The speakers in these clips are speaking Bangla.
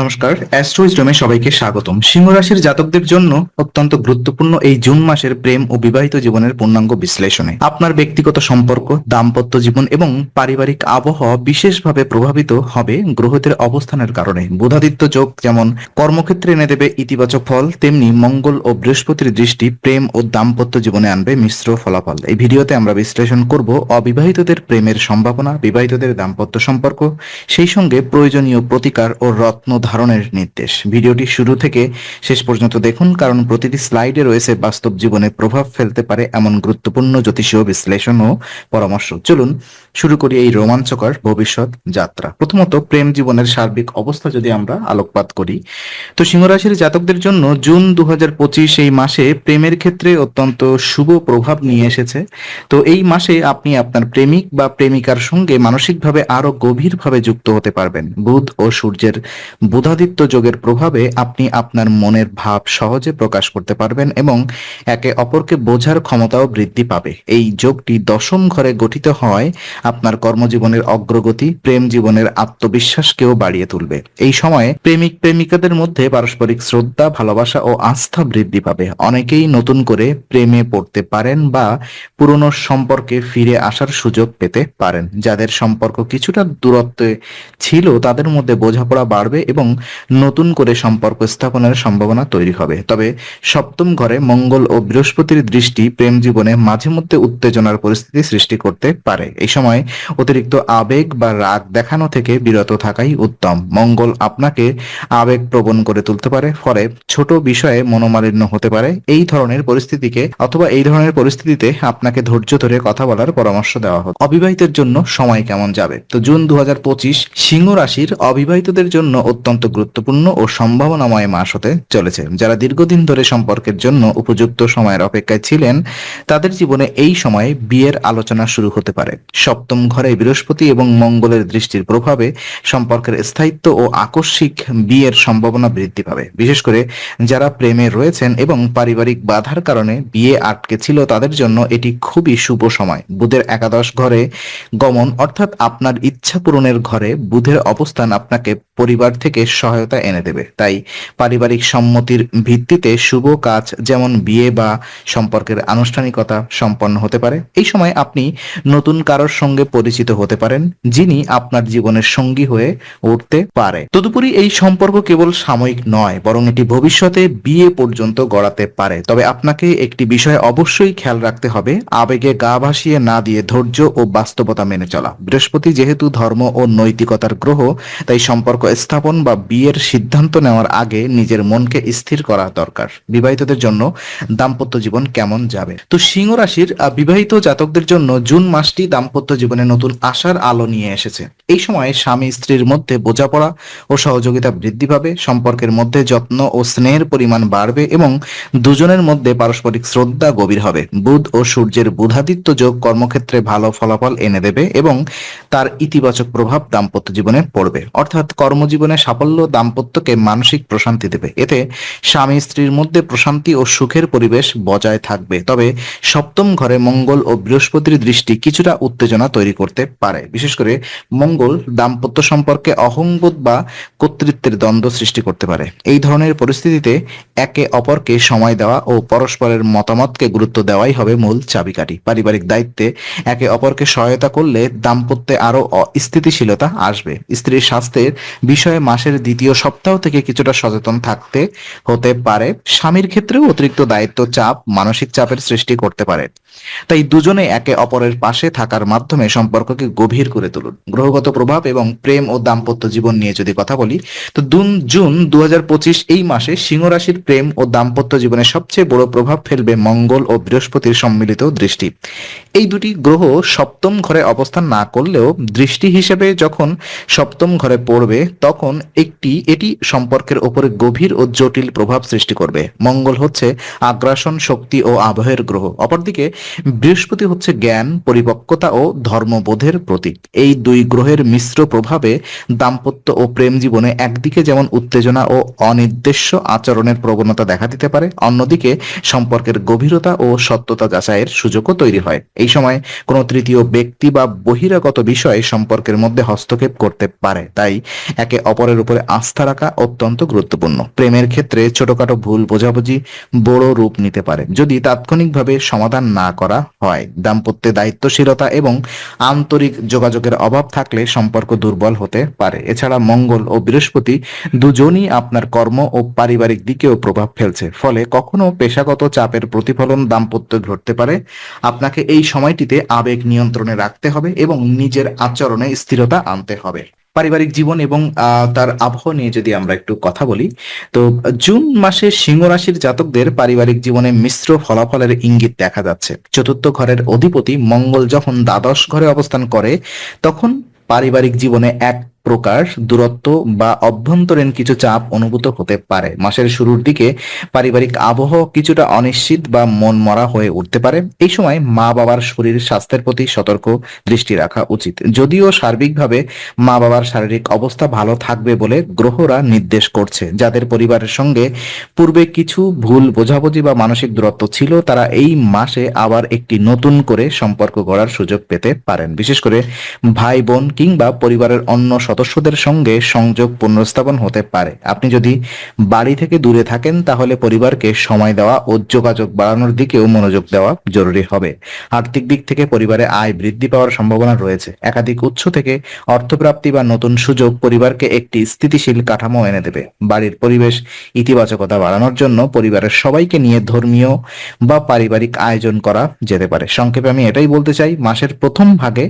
নমস্কার অ্যাস্ট্রোইজমে সবাইকে স্বাগতম। সিংহ রাশির জাতকদের জন্য অত্যন্ত গুরুত্বপূর্ণ এই জুন মাসের প্রেম ও বিবাহিত জীবনের পূর্ণাঙ্গ বিশ্লেষণে। আপনার ব্যক্তিগত সম্পর্ক, দাম্পত্য জীবন এবং পারিবারিক আবহাওয়া বিশেষভাবে প্রভাবিত হবে গ্রহদের অবস্থানের কারণে। বুধাদিত্য যোগ যেমন কর্মক্ষেত্রে এনে দেবে ইতিবাচক ফল, তেমনি মঙ্গল ও বৃহস্পতির দৃষ্টি প্রেম ও দাম্পত্য জীবনে আনবে মিশ্র ফলাফল। এই ভিডিওতে আমরা বিশ্লেষণ করব অবিবাহিতদের প্রেমের সম্ভাবনা, বিবাহিতদের দাম্পত্য সম্পর্ক, সেই সঙ্গে প্রয়োজনীয় প্রতিকার ও রত্ন ধারণের নির্দেশ। ভিডিওটি শুরু থেকে শেষ পর্যন্ত দেখুন, কারণ প্রতিটি স্লাইডে রয়েছে বাস্তব জীবনে প্রভাব ফেলতে পারে এমন গুরুত্বপূর্ণ জ্যোতিষীয় বিশ্লেষণ ও পরামর্শ। চলুন শুরু করি এই রোমাঞ্চকর ভবিষ্যৎ যাত্রা। প্রথমত প্রেম জীবনের সার্বিক অবস্থা যদি আমরা আলোকপাত করি, তো সিংহরাশির জাতকদের জন্য জুন দু হাজার পঁচিশ এই মাসে প্রেমের ক্ষেত্রে অত্যন্ত শুভ প্রভাব নিয়ে এসেছে। তো এই মাসে আপনি আপনার প্রেমিক বা প্রেমিকার সঙ্গে মানসিকভাবে আরও গভীরভাবে যুক্ত হতে পারবেন। বুধ ও সূর্যের বুধাদিত্য যোগের প্রভাবে আপনি আপনার মনের ভাব সহজে প্রকাশ করতে পারবেন এবং একে অপরকে বোঝার ক্ষমতাও বৃদ্ধি পাবে। এই যোগটি দশম ঘরে গঠিত হয় আপনার কর্মজীবনের অগ্রগতি, প্রেম জীবনের আত্মবিশ্বাসকেও বাড়িয়ে তুলবে। এই সময়ে প্রেমিক প্রেমিকাদের মধ্যে পারস্পরিক শ্রদ্ধা, ভালোবাসা ও আস্থা বৃদ্ধি পাবে। অনেকেই নতুন করে প্রেমে পড়তে পারেন বা পুরনো সম্পর্কে ফিরে আসার সুযোগ পেতে পারেন। যাদের সম্পর্ক কিছুটা দূরত্বে ছিল, তাদের মধ্যে বোঝাপড়া বাড়বে এবং নতুন করে সম্পর্ক স্থাপনের সম্ভাবনা তৈরি হবে। তবে সপ্তম ঘরে মঙ্গল ও বৃহস্পতির দৃষ্টি প্রেম জীবনে মাঝে মধ্যে উত্তেজনার পরিস্থিতি সৃষ্টি করতে পারে। এই সময় অতিরিক্ত আবেগ বা রাগ দেখানো থেকে বিরত থাকাই উত্তম। মঙ্গল আপনাকে আবেগ প্রবণ করে তুলতে পারে, ফলে ছোট বিষয়ে মনোমালিন্য হতে পারে। এই ধরনের পরিস্থিতিকে অথবা এই ধরনের পরিস্থিতিতে আপনাকে ধৈর্য ধরে কথা বলার পরামর্শ দেওয়া হবে অবিবাহিতের জন্য সময় কেমন যাবে? তো জুন দু হাজার পঁচিশ সিংহ রাশির অবিবাহিতদের জন্য অত্যন্ত গুরুত্বপূর্ণ ও সম্ভাবনাময় মাস হতে চলেছে। যারা দীর্ঘদিন ধরে সম্পর্কের জন্য উপযুক্ত সময়ের অপেক্ষায় ছিলেন, তাদের জীবনে এই সময়ে বিয়ের আলোচনা শুরু হতে পারে। সপ্তম ঘরে বৃহস্পতি এবং মঙ্গলের দৃষ্টির প্রভাবে সম্পর্কের স্থায়িত্ব ও আকস্মিক বিয়ের সম্ভাবনা বৃদ্ধি পাবে। বিশেষ করে যারা প্রেমে রয়েছেন এবং পারিবারিক বাধার কারণে বিয়ে আটকে ছিল, তাদের জন্য এটি খুবই শুভ সময়। বুধের একাদশ ঘরে গমন অর্থাৎ আপনার ইচ্ছা পূরণের ঘরে বুধের অবস্থান আপনাকে পরিবার থেকে সহায়তা এনে দেবে। তাই পারিবারিক সম্মতির ভিত্তিতে শুভ কাজ যেমন বিয়ে বা সম্পর্কের আনুষ্ঠানিকতা সম্পন্ন হতে পারে। এই সময় আপনি নতুন কারোর সঙ্গে পরিচিত হতে পারেন, যিনি আপনার জীবনের সঙ্গী হয়ে উঠতে পারে। তদুপরি এই সম্পর্ক কেবল সাময়িক নয়, বরং এটি ভবিষ্যতে বিয়ে পর্যন্ত গড়াতে পারে। তবে আপনাকে একটি বিষয় অবশ্যই খেয়াল রাখতে হবে, আবেগে গা ভাসিয়ে না দিয়ে ধৈর্য ও বাস্তবতা মেনে চলা। বৃহস্পতি যেহেতু ধর্ম ও নৈতিকতার গ্রহ, তাই সম্পর্ক স্থাপন বা বিয়ের সিদ্ধান্ত নেওয়ার আগে নিজের মনকে স্থির করা দরকার। বিবাহিতদের জন্য দাম্পত্য জীবন কেমন যাবে? তো সিংহ রাশির বিবাহিত জাতকদের জন্য জুন মাসটি দাম্পত্য জীবনে নতুন আশার আলো নিয়ে এসেছে। এই সময় স্বামী স্ত্রীর মধ্যে বোঝাপড়া ও সহযোগিতা বৃদ্ধি পাবে, সম্পর্কের মধ্যে যত্ন ও স্নেহের পরিমাণ বাড়বে এবং দুজনের মধ্যে পারস্পরিক শ্রদ্ধা গভীর হবে। বুধ ও সূর্যের বুধাদিত্য যোগ কর্মক্ষেত্রে ভালো ফলাফল এনে দেবে এবং তার ইতিবাচক প্রভাব দাম্পত্য জীবনে পড়বে। অর্থাৎ কর্মজীবনে সাফল্য দাম্পত্যকে মানসিক প্রশান্তি দেবে। এতে স্বামী স্ত্রীর মধ্যে প্রশান্তি ও সুখের পরিবেশ বজায় থাকবে। তবে সপ্তম ঘরে মঙ্গল ও বৃহস্পতির দৃষ্টি কিছুটা উত্তেজনা তৈরি করতে পারে। বিশেষ করে মঙ্গল দাম্পত্য সম্পর্কে অহংবোধ বা কর্তৃত্বের দ্বন্দ্ব সৃষ্টি করতে পারে। এই ধরনের পরিস্থিতিতে একে অপরকে সময় দেওয়া ও পরস্পরের মতামতকে গুরুত্ব দেওয়াই হবে মূল চাবিকাঠি। পারিবারিক দায়িত্বে একে অপরকে সহায়তা করলে দাম্পত্যে আরও অস্থিতিশীলতা আসবে। স্ত্রীর স্বাস্থ্যের বিষয়ে মাসের দ্বিতীয় সপ্তাহ থেকে কিছুটা সচেতন থাকতে হতে পারে। স্বামীর ক্ষেত্রেও অতিরিক্ত দায়িত্ব, চাপ, মানসিক চাপের সৃষ্টি করতে পারে। তাই দুজনে একে অপরের পাশে থাকার মাধ্যমে সম্পর্ককে গভীর করে তুলুন। গ্রহগত প্রভাব এবং প্রেম ও দাম্পত্য জীবন নিয়ে যদি কথা বলি, তো দুন জুন দু এই মাসে সিংহ রাশির প্রেম ও দাম্পত্য জীবনে সবচেয়ে বড় প্রভাব ফেলবে মঙ্গল ও বৃহস্পতির সম্মিলিত দৃষ্টি। এই দুটি গ্রহ সপ্তম ঘরে অবস্থান না করলেও দৃষ্টি হিসেবে যখন সপ্তম ঘরে পড়বে, তখন একটি, এটি সম্পর্কের উপরে গভীর ও জটিল প্রভাব সৃষ্টি করবে। মঙ্গল হচ্ছে আগ্রাসন শক্তি ও আবহের গ্রহ। অপরদিকে, বৃহস্পতি হচ্ছে জ্ঞান, পরিপক্কতা ও ধর্মবোধের প্রতীক। এই দুই গ্রহের মিশ্র প্রভাবে দাম্পত্য ও প্রেম জীবনে একদিকে যেমন উত্তেজনা ও অনির্দেশ্য আচরণের প্রবণতা দেখা দিতে পারে, অন্যদিকে সম্পর্কের গভীরতা ও সত্যতা যাচাইয়ের সুযোগও তৈরি হয়। এই সময় কোনো তৃতীয় ব্যক্তি বা বহিরাগত বিষয়ে সম্পর্কের মধ্যে হস্তক্ষেপ করতে পারে, তাই একে অপরের উপরে আস্থা রাখা অত্যন্ত গুরুত্বপূর্ণ। প্রেমের ক্ষেত্রে ছোটখাটো ভুল বোঝাবুঝি বড় রূপ নিতে পারে। যদি তাৎক্ষণিকভাবে সমাধান না করা হয়, দাম্পত্যে দায়িত্বশীলতা এবং আন্তরিক যোগাযোগের অভাব থাকলে সম্পর্ক দুর্বল হতে পারে। এছাড়া মঙ্গল ও বৃহস্পতি দুজনই আপনার কর্ম ও পারিবারিক দিকেও প্রভাব ফেলছে। ফলে কখনো পেশাগত চাপের প্রতিফলন দাম্পত্য ঘটতে পারে। আপনাকে এই সময়টিতে আবেগ নিয়ন্ত্রণে রাখতে হবে এবং নিজের আচরণে স্থিরতা আনতে হবে। পারিবারিক জীবন এবং তার আবহাওয়া নিয়ে যদি আমরা একটু কথা বলি, তো জুন মাসে সিংহ রাশির জাতকদের পারিবারিক জীবনে মিশ্র ফলাফলের ইঙ্গিত দেখা যাচ্ছে। চতুর্থ ঘরের অধিপতি মঙ্গল যখন দ্বাদশ ঘরে অবস্থান করে, তখন পারিবারিক জীবনে এক প্রকার দূরত্ব বা অভ্যন্তরীণ কিছু চাপ অনুভূত হতে পারে। মাসের শুরুর দিকে পারিবারিক আবহ কিছুটা অনিশ্চিত বা মন মরা হয়ে উঠতে পারে। এই সময় মা বাবার শরীর স্বাস্থ্যের প্রতি সতর্ক দৃষ্টি রাখা উচিত। যদিও সার্বিকভাবে মা বাবার শারীরিক অবস্থা ভালো থাকবে বলে গ্রহরা নির্দেশ করছে। যাদের পরিবারের সঙ্গে পূর্বে কিছু ভুল বোঝাবুঝি বা মানসিক দূরত্ব ছিল, তারা এই মাসে আবার একটি নতুন করে সম্পর্ক গড়ার সুযোগ পেতে পারেন। বিশেষ করে ভাই বোন কিংবা পরিবারের অন্য সদস্যদের সঙ্গে সংযোগ পুনর্স্থাপন হতে পারে। আপনি যদি বাড়ি থেকে দূরে থাকেন, তাহলে পরিবারকে সময় দেওয়া ও যোগাযোগ বাড়ানোর দিকেও মনোযোগ দেওয়া জরুরি হবে। আর্থিক দিক থেকে পরিবারে আয় বৃদ্ধি পাওয়ার সম্ভাবনা রয়েছে। একাধিক উৎস থেকে অর্থপ্রাপ্তি বা নতুন সুযোগ পরিবারকে একটি স্থিতিশীল কাঠামো এনে দেবে। বাড়ির পরিবেশ ইতিবাচকতা বাড়ানোর জন্য পরিবারের সবাইকে নিয়ে ধর্মীয় বা পারিবারিক আয়োজন করা যেতে পারে। সংক্ষেপে আমি এটাই বলতে চাই, মাসের প্রথম ভাগে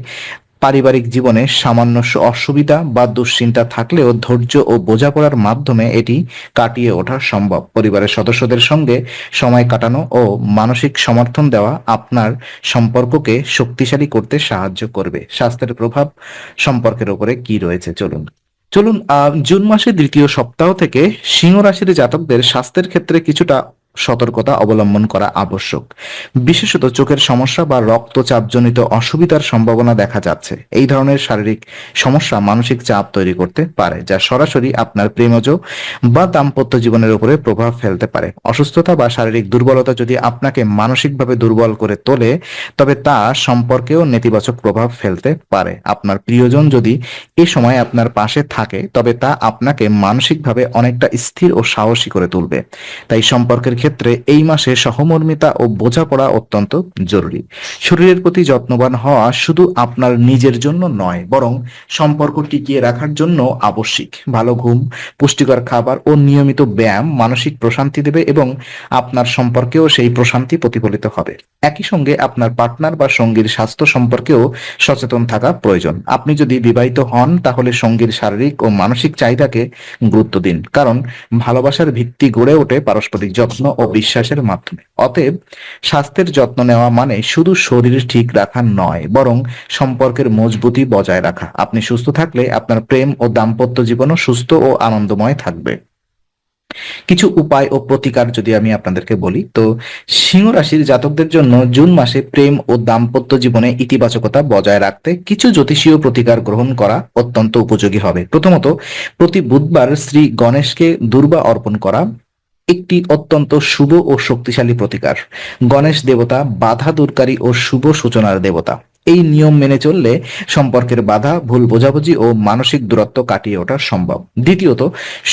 পারিবারিক জীবনে সামান্য অসুবিধা বা দুশ্চিন্তা থাকলেও ধৈর্য ও বোঝাপড়ার মাধ্যমে এটি কাটিয়ে ওঠা সম্ভব। পরিবারের সদস্যদের সঙ্গে সময় কাটানো ও মানসিক সমর্থন দেওয়া আপনার সম্পর্ককে শক্তিশালী করতে সাহায্য করবে। স্বাস্থ্যের প্রভাব সম্পর্কের উপরে কি রয়েছে? চলুন। চলুন জুন মাসের দ্বিতীয় সপ্তাহ থেকে সিংহ রাশির জাতকদের স্বাস্থ্যের ক্ষেত্রে কিছুটা সতর্কতা অবলম্বন করা আবশ্যক। বিশেষত চোখের সমস্যা বা রক্তচাপজনিত অসুবিধার সম্ভাবনা দেখা যাচ্ছে। এই ধরনের শারীরিক সমস্যা মানসিক চাপ তৈরি করতে পারে, যা সরাসরি আপনার প্রেমজ বা দাম্পত্য জীবনের উপরে প্রভাব ফেলতে পারে। অসুস্থতা বা শারীরিক দুর্বলতা যদি আপনাকে মানসিকভাবে দুর্বল করে তোলে, তবে তা সম্পর্কেও নেতিবাচক প্রভাব ফেলতে পারে। আপনার প্রিয়জন যদি এ সময় আপনার পাশে থাকে, তবে তা আপনাকে মানসিকভাবে অনেকটা স্থির ও সাহসী করে তুলবে। তাই সম্পর্কের ক্ষেত্রে এই মাসে সহমর্মিতা ও বোঝাপড়া অত্যন্ত জরুরি। শরীরের প্রতি যত্নবান হওয়া শুধু আপনার নিজের জন্য নয়, বরং সম্পর্ক টিকিয়ে রাখার জন্য আবশ্যিক। ভালো ঘুম, পুষ্টিকর খাবার ও নিয়মিত ব্যায়াম মানসিক প্রশান্তি দেবে এবং আপনার সম্পর্কেও সেই প্রশান্তি প্রতিফলিত হবে। একই সঙ্গে আপনার পার্টনার বা সঙ্গীর স্বাস্থ্য সম্পর্কেও সচেতন থাকা প্রয়োজন। আপনি যদি বিবাহিত হন, তাহলে সঙ্গীর শারীরিক ও মানসিক চাহিদাকে গুরুত্ব দিন, কারণ ভালোবাসার ভিত্তি গড়ে ওঠে পারস্পরিক যত্ন ও বিশ্বাসের মাধ্যমে। অতএব স্বাস্থ্যের যত্ন নেওয়া মানে শুধু শরীর ঠিক রাখা নয়, বরং সম্পর্কের মজবুতি বজায় রাখা। আপনি সুস্থ থাকলে আপনার প্রেম ও দাম্পত্য জীবনও সুস্থ ও আনন্দময় থাকবে। কিছু উপায় ও প্রতিকার যদি আমি আপনাদেরকে বলি, তো সিংহ রাশির জাতকদের জন্য জুন মাসে প্রেম ও দাম্পত্য জীবনে ইতিবাচকতা বজায় রাখতে কিছু জ্যোতিষীয় প্রতিকার গ্রহণ করা অত্যন্ত উপযোগী হবে। প্রথমত, প্রতি বুধবার শ্রী গণেশকে দুর্বা অর্পণ করা একটি অত্যন্ত শুভ ও শক্তিশালী প্রতিকার। গণেশ দেবতা বাধা দূরকারী ও শুভ সূচনার দেবতা। এই নিয়ম মেনে চললে সম্পর্কের বাধা, ভুল বোঝাবুঝি ও মানসিক দূরত্ব কাটিয়ে ওঠা সম্ভব। দ্বিতীয়ত,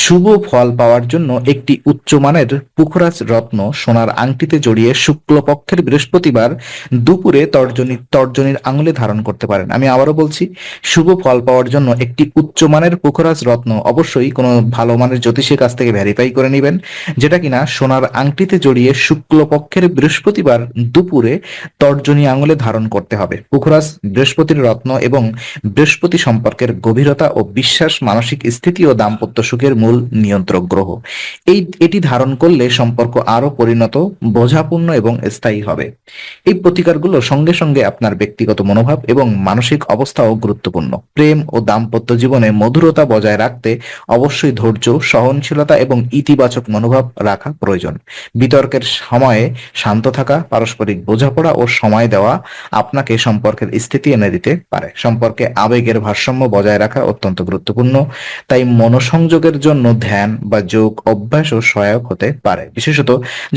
শুভ ফল পাওয়ার জন্য একটি উচ্চমানের পুখরাজ রত্ন সোনার আংটিতে জড়িয়ে শুক্লপক্ষের বৃহস্পতিবার দুপুরে তর্জনী, তর্জনীর আঙুলে ধারণ করতে পারেন। আমি আবারও বলছি, শুভ ফল পাওয়ার জন্য একটি উচ্চমানের পুখরাজ রত্ন অবশ্যই কোনো ভালো মানের জ্যোতিষীর কাছ থেকে ভ্যারিফাই করে নেবেন, যেটা কিনা সোনার আংটিতে জড়িয়ে শুক্লপক্ষের বৃহস্পতিবার দুপুরে তর্জনী আঙুলে ধারণ করতে হবে। পুখরাজ বৃহস্পতির রত্ন এবং বৃহস্পতি সম্পর্কের গভীরতা ও বিশ্বাস, মানসিক স্থিতি ও দাম্পত্য সুখের মূল নিয়ন্ত্রক গ্রহ। এই, এটি ধারণ করলে সম্পর্ক আরও পরিণত, বোঝাপূর্ণ এবং স্থায়ী হবে। এই প্রতিকারগুলো সঙ্গে সঙ্গে আপনার ব্যক্তিগত মনোভাব এবং মানসিক অবস্থাও গুরুত্বপূর্ণ। প্রেম ও দাম্পত্য জীবনে মধুরতা বজায় রাখতে অবশ্যই ধৈর্য, সহনশীলতা এবং ইতিবাচক মনোভাব রাখা প্রয়োজন। বিতর্কের সময়ে শান্ত থাকা, পারস্পরিক বোঝাপড়া ও সময় দেওয়া আপনাকে সম্পর্ক সম্পর্কের স্থিতি এনে দিতে পারে। সম্পর্কে আবেগের ভারসাম্য বজায় রাখা অত্যন্ত গুরুত্বপূর্ণ। তাই মনোসংযোগের জন্য ধ্যান বা যোগ অভ্যাসও সহায়ক হতে পারে। বিশেষত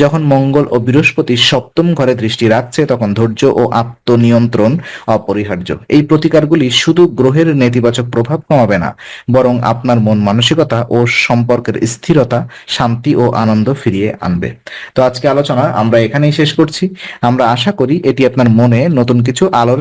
যখন মঙ্গল ও বৃহস্পতি সপ্তম ঘরে দৃষ্টি রাখছে, তখন ধৈর্য ও আত্মনিয়ন্ত্রণ অপরিহার্য। এই প্রতিকারগুলি শুধু গ্রহের নেতিবাচক প্রভাব কমাবে না, বরং আপনার মন মানসিকতা ও সম্পর্কের স্থিরতা, শান্তি ও আনন্দ ফিরিয়ে আনবে। তো আজকে আলোচনা আমরা এখানেই শেষ করছি। আমরা আশা করি এটি আপনার মনে নতুন কিছু আলোর